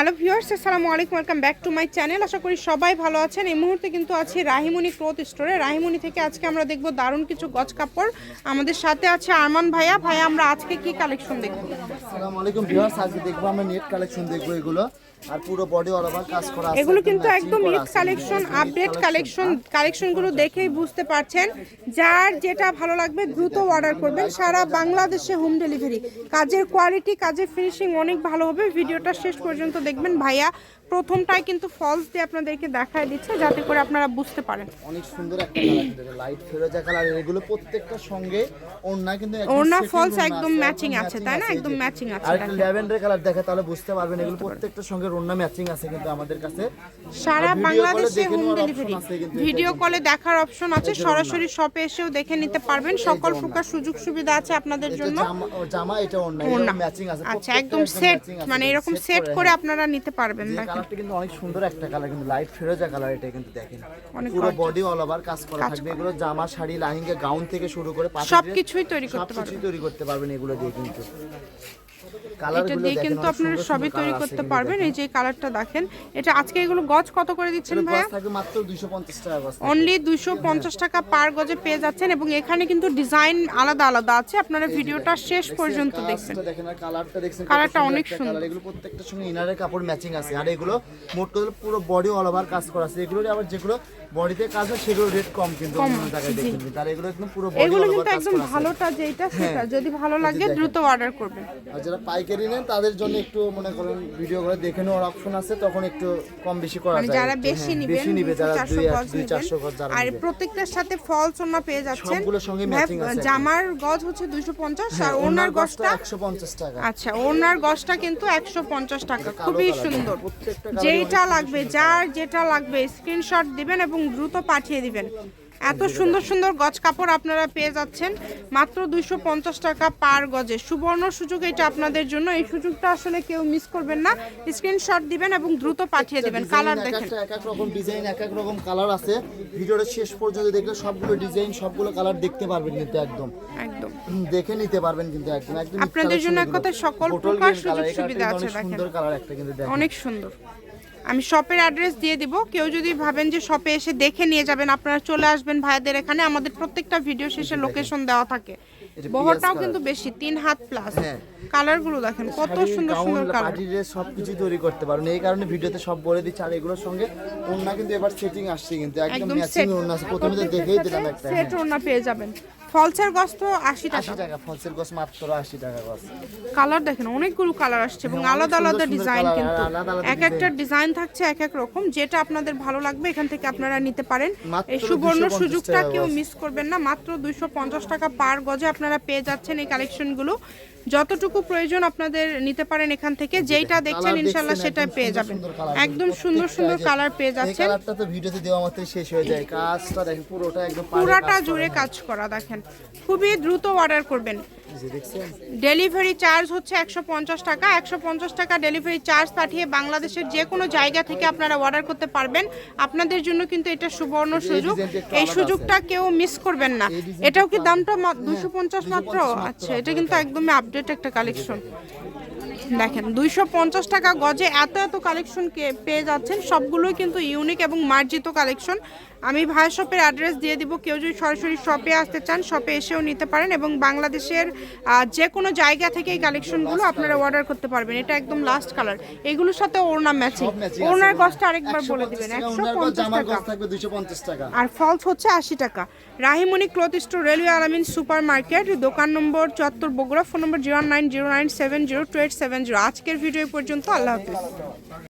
Hello viewers, আসসালামু আলাইকুম, welcome back to my channel. আশা করি সবাই ভালো আছেন। এই মুহূর্তে কিন্তু আছি রাহিমণি ক্লোথ স্টোরে। রাহিমণি থেকে আজকে আমরা দেখব দারুণ কিছু গজ কাপড়। আমাদের সাথে আছে আরমান ভাইয়া। ভাইয়া, আমরা আজকে কি কালেকশন দেখব? আসসালামু আলাইকুম ভিউয়ার্স, আজকে দেখব আমরা নেট কালেকশন দেখব এগুলো। আর পুরো বডি অল ওভার কাজ করা আছে। এগুলো কিন্তু একদম Eid collection update collection collection কালেকশনগুলো দেখেই বুঝতে পারছেন। যার যেটা ভালো লাগবে দ্রুত অর্ডার করবেন। সারা বাংলাদেশে হোম ডেলিভারি কাজের কোয়ালিটি কাজের ফিনিশিং অনেক ভালো হবে। ভিডিওটা শেষ পর্যন্ত দেখবেন। ভাইয়া প্রথমটাই কিন্তু ফলস দিয়ে আপনাদেরকে দেখায় দিচ্ছে যাতে করে আপনারা বুঝতে পারেন। অনেক সুন্দর একটা কালার লাইট ফেরোজা কালার এগুলো প্রত্যেকটার সঙ্গে ওড়না কিন্তু ওড়না falls ওড়না একদম matching আছে, তাই না? একদম matching আছে, আর একটা ল্যাভেন্ডার কালার দেখে তাহলে বুঝতে পারবেন এগুলো প্রত্যেকটার সঙ্গে ওড়না ম্যাচিং আছে কিন্তু আমাদের কাছে। সারা বাংলাদেশে হোম ডেলিভারি ভিডিও কলে দেখার অপশন আছে সরাসরি শপে এসেও দেখে নিতে পারবেন। সকল প্রকার সুযোগ সুবিধা আছে আপনাদের জন্য। জামা এটা ওড়না ওড়না। ম্যাচিং আছে আচ্ছা একদম সেট মানে এরকম সেট করে, হ্যাঁ। আপনারা নিতে পারবেন দেখেন কালারটা কিন্তু অনেক সুন্দর একটা কালার কিন্তু লাইট ফেরোজা কালার এটা কিন্তু দেখেন। পুরো বডি অল ওভার কাজ করা থাকবে। এগুলো জামা শাড়ি লাহিঙ্গা গাউন থেকে শুরু করে সবকিছুই তৈরি করতে পারবেন সবকিছুই তৈরি করতে পারবেন এগুলো দিয়ে কিন্তু। এটা দিয়ে কিন্তু আপনারা সবই তৈরি করতে পারবেন। এই যে কালারটা দেখেন। এটা আজকে এগুলো গজ কত করে দিচ্ছেন ভাইয়া? গজ থাকবে মাত্র 250 টাকা গজ অনলি দুইশো পঞ্চাশ টাকা পার গজে পেয়ে যাচ্ছেন এবং এখানে কিন্তু ডিজাইন আলাদা আলাদা আছে। আপনারা ভিডিওটা শেষ পর্যন্ত দেখবেন কালারটা দেখেন আর কালারটা দেখছেন কালারটা অনেক সুন্দর। এগুলো প্রত্যেকটার সঙ্গে ইনারের কাপড় ম্যাচিং আছে। আর এগুলো মোট পুরো বডি অল ওভার কাজ করা আছে। এগুলো আবার যেগুলো বডিতে কাজ হয় সেগুলো রেট কম কিন্তু অন্য জায়গায় দেখেন কিন্তু। আর এগুলো একদম পুরো বডি এগুলো কিন্তু একদম ভালোটা যেটা সেটা। যদি ভালো লাগে দ্রুত অর্ডার করবেন। আর যারা পাইকারি নেন তাদের জন্য একটু মনে করেন ভিডিও করে দেখে নেওয়ার অপশন আছে তখন একটু কম বেশি করা মানে যায়। যারা বেশি হ্যাঁ, বেশি নিবে যারা চারশো দুই গজ নিবেন। যারা আর প্রত্যেকটার সাথে ফলস ওনা পেয়ে যাচ্ছেন। সবগুলোর সঙ্গে matching আছে জামার গজ হচ্ছে দুইশো পঞ্চাশ আর ওনার গজটা একশো পঞ্চাশ টাকা। আচ্ছা ওনার গজটা কিন্তু একশো পঞ্চাশ টাকা। খুবই সুন্দর। যেটা লাগবে যার যেটা লাগবে স্ক্রিনশট দিবেন এবং দ্রুত পাঠিয়ে দিবেন। এত সুন্দর সুন্দর গজ কাপড় আপনারা পেয়ে যাচ্ছেন। মাত্র দুইশো পঞ্চাশ টাকা পার গজে। সুবর্ণ সুযোগ এটা আপনাদের জন্য। এই সুযোগটা আসলে কেউ মিস করবেন না। স্ক্রিনশট দিবেন এবং দ্রুত পাঠিয়ে দিবেন। কালার দেখেন। এক এক রকম ডিজাইন এক এক রকম কালার আছে। ভিডিওটা শেষ পর্যন্ত দেখলে সবগুলো ডিজাইন সবগুলো কালার দেখতে পারবেন কিন্তু একদম। একদম। দেখে নিতে পারবেন কিন্তু একদম। একদম আপনাদের জন্য এক কথায় সকল প্রকার সুযোগ সুবিধা আছে, দেখেন। সুন্দর কালার একটা কিন্তু দেখেন। অনেক সুন্দর। আমি শপের অ্যাড্রেস দিয়ে দিব। কেউ যদি ভাবেন যে শপে এসে দেখে নিয়ে যাবেন আপনারা চলে আসবেন ভাইদের এখানে। আমাদের প্রত্যেকটা ভিডিও শেষে লোকেশন দেওয়া থাকে। বহরটাও কিন্তু বেশি তিন হাত প্লাস হ্যাঁ। কালারগুলো দেখেন কত সুন্দর সুন্দর কালার সবকিছু তৈরি করতে পারবেন। এই কারণে ভিডিওতে সব বলে দিচ্ছি। আর এগুলোর সঙ্গে ওন্না কিন্তু এবার সেটিং আসছে কিন্তু। একদম ম্যাচিং ওন্না আছে। প্রথমে তো দেখেই দিলাম একটা। সেট ওড়না পেয়ে যাবেন। ফলসের গছ তো আশি টাকা। টাকা ফলসের গছ মাত্র আশি টাকা গছ। কালার দেখেন অনেকগুলো কালার আসছে এবং আলাদা আলাদা ডিজাইন কিন্তু এক একটা ডিজাইন। থাকছে এক এক রকম যেটা আপনাদের ভালো লাগবে এখান থেকে আপনারা নিতে পারেন। এই সুবর্ণ সুযোগটা কেউ মিস করবেন না মাত্র দুইশো পঞ্চাশ টাকা পার গজে আপনারা পেয়ে যাচ্ছেন এই কালেকশনগুলো যতটুকু প্রয়োজন আপনাদের নিতে পারেন এখান থেকে যেইটা দেখছেন ইনশাআল্লাহ ইনশাল্লাহ সেটাই পেয়ে যাবেন। একদম সুন্দর সুন্দর কালার পেয়ে যাচ্ছে যাচ্ছেন। কালারটা তো ভিডিওতে দেওয়া মাত্রই শেষ হয়ে যায়। কাজটা দেখেন পুরোটা একদম পুরাটা। জুড়ে কাজ করা দেখেন। খুবই দ্রুত অর্ডার করবেন। ডেলিভারি চার্জ হচ্ছে একশো পঞ্চাশ টাকা। একশো পঞ্চাশ টাকা ডেলিভারি চার্জ পাঠিয়ে বাংলাদেশের যে কোনো জায়গা থেকে আপনারা অর্ডার করতে পারবেন। আপনাদের জন্য কিন্তু এটা সুবর্ণ সুযোগ। এই সুযোগটা কেউ মিস করবেন না। এটাও কি দামটা দুশো পঞ্চাশ মাত্র? আচ্ছা এটা কিন্তু একদমই আপডেট একটা কালেকশন দেখেন দুইশো পঞ্চাশ টাকা গজে এত এত কালেকশন পেয়ে যাচ্ছেন। সবগুলোই কিন্তু ইউনিক এবং মার্জিত কালেকশন আমি ভাই শপের অ্যাড্রেস দিয়ে দিব। কেউ যদি সরাসরি শপে আসতে চান শপে এসেও নিতে পারেন এবং বাংলাদেশের আহ, যে কোনো জায়গা থেকে এই কালেকশনগুলো আপনারা অর্ডার করতে পারবেন। এটা একদম লাস্ট কালার এগুলোর সাথে ওড়না ম্যাচিং ওড়নার আছে। আরেকবার বলে 150 দিবেন। টাকা, একশো পঞ্চাশ টাকা। গজ থাকবে 250 টাকা। আর ফলস হচ্ছে আশি টাকা। Rahimoni cloth store railway Alamin super market দোকান নম্বর চুয়াত্তর বগুড়া ফোন নম্বর zero nine zero nine seven zero two eight seven zero আজকের ভিডিও পর্যন্ত আল্লাহ হাফিজ।